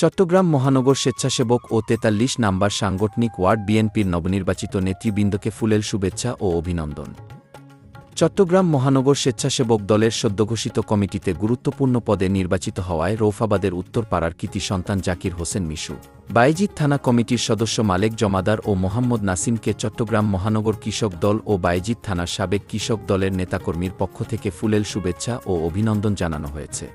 চট্টগ্রাম মহানগর স্বেচ্ছাসেবক ও তেতাল্লিশ নাম্বার সাংগঠনিক ওয়ার্ড বিএনপির নবনির্বাচিত নেতৃবৃন্দকে ফুলেল শুভেচ্ছা ও অভিনন্দন। চট্টগ্রাম মহানগর স্বেচ্ছাসেবক দলের সদ্যঘোষিত কমিটিতে গুরুত্বপূর্ণ পদে নির্বাচিত হওয়ায় রৌফাবাদের উত্তরপাড়ার কৃতি সন্তান জাকির হোসেন মিশু। বাইজিৎ থানা কমিটির সদস্য মালেক জমাদার ও মোহাম্মদ নাসিমকে চট্টগ্রাম মহানগর কৃষক দল ও বাইজিৎ থানার সাবেক কৃষক দলের নেতাকর্মীর পক্ষ থেকে ফুলেল শুভেচ্ছা ও অভিনন্দন জানানো হয়েছে।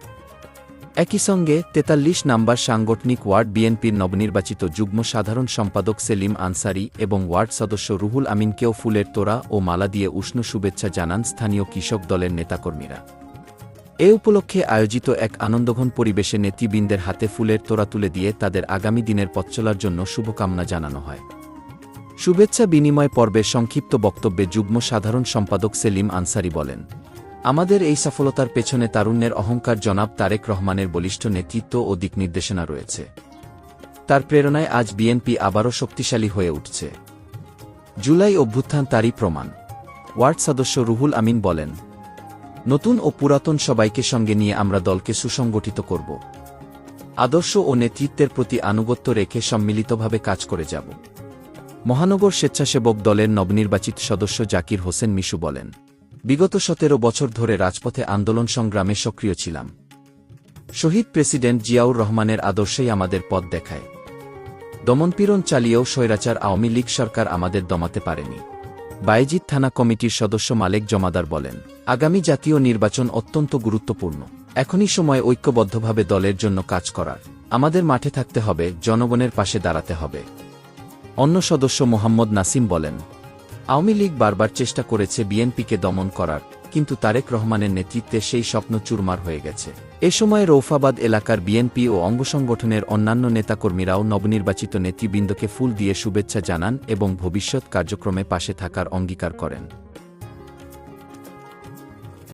একই সঙ্গে তেতাল্লিশ নাম্বার সাংগঠনিক ওয়ার্ড বিএনপির নবনির্বাচিত যুগ্ম সাধারণ সম্পাদক সেলিম আনসারি এবং ওয়ার্ড সদস্য রুহুল আমিনকেও ফুলের তোড়া ও মালা দিয়ে উষ্ণ শুভেচ্ছা জানান স্থানীয় কৃষক দলের নেতাকর্মীরা। এ উপলক্ষে আয়োজিত এক আনন্দঘন পরিবেশে নেতৃবৃন্দের হাতে ফুলের তোড়া তুলে দিয়ে তাদের আগামী দিনের পথ চলার জন্য শুভকামনা জানানো হয়। শুভেচ্ছা বিনিময় পর্বে সংক্ষিপ্ত বক্তব্যে যুগ্ম সাধারণ সম্পাদক সেলিম আনসারি বলেন আমাদের এই সফলতার পেছনে তারুণ্যের অহংকার জনাব তারেক রহমানের বলিষ্ঠ নেতৃত্ব ও দিকনির্দেশনা রয়েছে। তার প্রেরণায় আজ বিএনপি আবারও শক্তিশালী হয়ে উঠছে। জুলাই অভ্যুত্থান তারই প্রমাণ। ওয়ার্ড সদস্য রুহুল আমিন বলেন, নতুন ও পুরাতন সবাইকে সঙ্গে নিয়ে আমরা দলকে সুসংগঠিত করব। আদর্শ ও নেতৃত্বের প্রতি আনুগত্য রেখে সম্মিলিতভাবে কাজ করে যাব। মহানগর স্বেচ্ছাসেবক দলের নবনির্বাচিত সদস্য জাকির হোসেন মিশু বলেন বিগত সতেরো বছর ধরে রাজপথে আন্দোলন সংগ্রামে সক্রিয় ছিলাম। শহীদ প্রেসিডেন্ট জিয়াউর রহমানের আদর্শেই আমাদের পথ দেখায়। দমনপীড়ন চালিয়েও স্বৈরাচার আওয়ামী লীগ সরকার আমাদের দমাতে পারেনি। বায়েজিৎ থানা কমিটির সদস্য মালেক জমাদার বলেন, আগামী জাতীয় নির্বাচন অত্যন্ত গুরুত্বপূর্ণ। এখনই সময় ঐক্যবদ্ধভাবে দলের জন্য কাজ করার। আমাদের মাঠে থাকতে হবে, জনগণের পাশে দাঁড়াতে হবে। অন্য সদস্য মোহাম্মদ নাসিম বলেন আওয়ামী লীগ বারবার চেষ্টা করেছে বিএনপিকে দমন করার, কিন্তু তারেক রহমানের নেতৃত্বে সেই স্বপ্ন চুরমার হয়ে গেছে। এ সময় রৌফাবাদ এলাকার বিএনপি ও অঙ্গসংগঠনের অন্যান্য নেতাকর্মীরাও নবনির্বাচিত নেতৃবৃন্দকে ফুল দিয়ে শুভেচ্ছা জানান এবং ভবিষ্যৎ কার্যক্রমে পাশে থাকার অঙ্গীকার করেন।